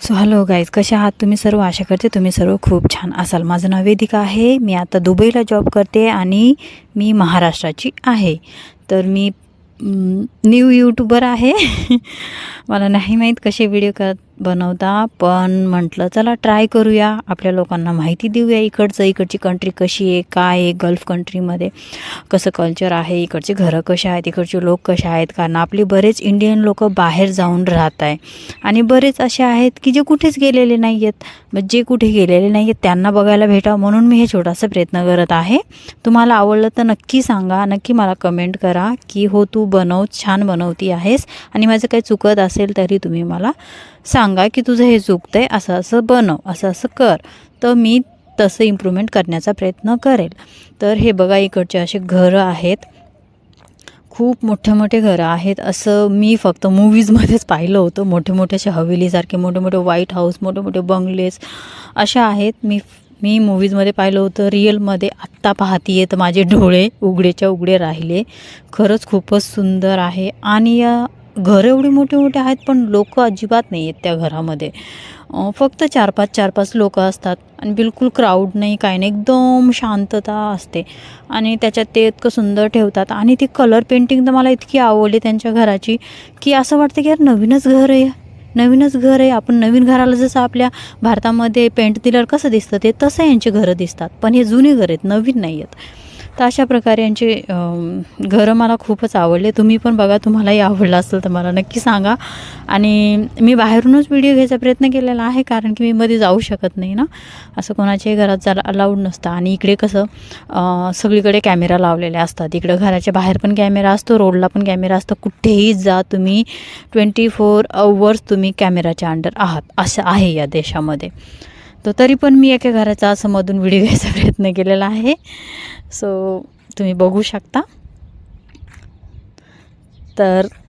So hello guys कसे आहात तुम्ही सर्व? आशा करते तुम्ही सर्व खूप छान असाल. माझं नाव वेदिका आहे. मी आता दुबईला जॉब करते आणि मी महाराष्ट्राची आहे. तर मी न्यू यूट्यूबर आहे. मला नाही माहीत कसे व्हिडिओ करत बनवता पण म्हटलं चला ट्राय करूया. आपल्या लोकांना माहिती देऊया इकडचं. इकडची कंट्री कशी आहे? काय आहे गल्फ कंट्रीमध्ये कसं कल्चर आहे? इकडचे घरं कसे आहेत? इकडचे लोक कसे आहेत? कारण आपले बरेच इंडियन लोक बाहेर जाऊन राहत आहे. आणि बरेच असे आहेत की जे कुठेच गेलेले नाही आहेत मग जे कुठे गेलेले नाही आहेत त्यांना बघायला भेटावं. म्हणून मी हे छोटासा प्रयत्न करत आहे. तुम्हाला आवडलं तर नक्की सांगा. नक्की मला कमेंट करा की हो तू बनव छान बनवती आहेस. आणि माझं काही चुकत असेल तरी तुम्ही मला सांगा. सांगा की तुझं हे चुकतं आहे असं असं बनव असं असं कर. तर मी तसं इम्प्रूव्हमेंट करण्याचा प्रयत्न करेल. तर हे बघा इकडचे असे घरं आहेत. खूप मोठे मोठे घरं आहेत. असं मी फक्त मूवीजमध्येच पाहिलं होतं. मोठे मोठे असे हवेलीसारखे मोठे मोठे व्हाईट हाऊस मोठे मोठे बंगलेस अशा आहेत. मी मी मूवीजमध्ये पाहिलं होतं. रिअलमध्ये आत्ता पाहतीये तर माझे डोळे उघडेच्या उघडे राहिले. खरंच खूपच सुंदर आहे. आणि या घरं एवढी मोठे मोठे आहेत पण लोक अजिबात नाही आहेत त्या घरामध्ये. फक्त चार पाच चार पाच लोक असतात आणि बिलकुल क्राऊड नाही काय नाही एकदम शांतता असते. आणि त्याच्यात ते इतकं सुंदर ठेवतात आणि ती कलर पेंटिंग तर मला इतकी आवडली त्यांच्या घराची की असं वाटतं की यार नवीनच घर आहे. नवीनच घर आहे. आपण नवीन घराला जसं आपल्या भारतामध्ये पेंट दिल्यावर कसं दिसतं ते तसं यांची घरं दिसतात. पण हे जुनी घरं आहेत नवीन नाही आहेत. तर अशा प्रकारे यांचे घरं मला खूपच आवडले. तुम्ही पण बघा तुम्हालाही आवडलं असेल तर मला नक्की सांगा. आणि मी बाहेरूनच व्हिडिओ घ्यायचा प्रयत्न केलेला आहे कारण की मी मध्ये जाऊ शकत नाही ना. असं कोणाच्याही घरात जरा अलाउड नसतं. आणि इकडे कसं सगळीकडे कॅमेरा लावलेले असतात. इकडं घराच्या बाहेर पण कॅमेरा असतो रोडला पण कॅमेरा असतो. कुठेही जा तुम्ही ट्वेंटी फोर अवर्स तुम्ही कॅमेराच्या अंडर आहात. असं आहे या देशामध्ये. तो तरी पण मी एका घराचा असं मधून व्हिडिओ घ्यायचा प्रयत्न केलेला आहे. सो तुम्ही बघू शकता. तर